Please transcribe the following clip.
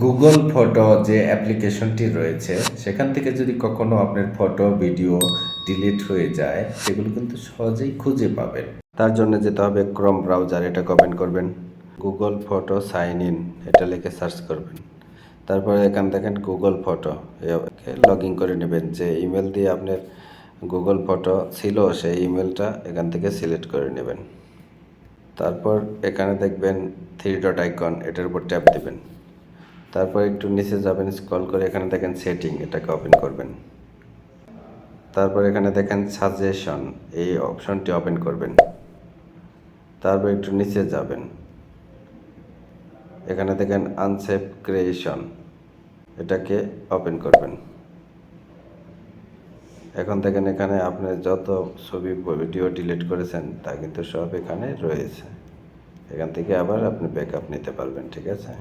Google photo যে অ্যাপ্লিকেশনটি রয়েছে, সেখান থেকে যদি কখনো আপনার ফটো ভিডিও ডিলিট হয়ে যায়, সেগুলো কিন্তু সহজেই খুঁজে পাবেন। তার জন্য যেতে হবে ক্রম ব্রাউজার এটা কমেন্ট করবেন। গুগল ফটো সাইন ইন এটা লিখে সার্চ করবেন। তারপরে এখান দেখেন গুগল ফটো লগ ইন করে নেবেন। যে ইমেল দিয়ে আপনার গুগল ফটো ছিল, সেই ইমেলটা এখান থেকে সিলেক্ট করে নেবেন। তারপর এখানে দেখবেন থ্রি ডট আইকন এটার উপর ট্যাপ দিবেন। তারপর একটু নিচে যাবেন স্ক্রল করে এখানে দেখেন সেটিং এটাকে ওপেন করবেন। তারপর এখানে দেখেন সাজেশন এই অপশনটি ওপেন করবেন। তারপর একটু নিচে যাবেন। এখানে দেখেন আনসেভ ক্রিয়েশন এটাকে ওপেন করবেন। এখন দেখেন এখানে আপনি যত ছবি ভিডিও ডিলিট করেছেন, তা কিন্তু সব এখানে রয়েছে। এখান থেকে আবার আপনি ব্যাকআপ নিতে পারবেন, ঠিক আছে?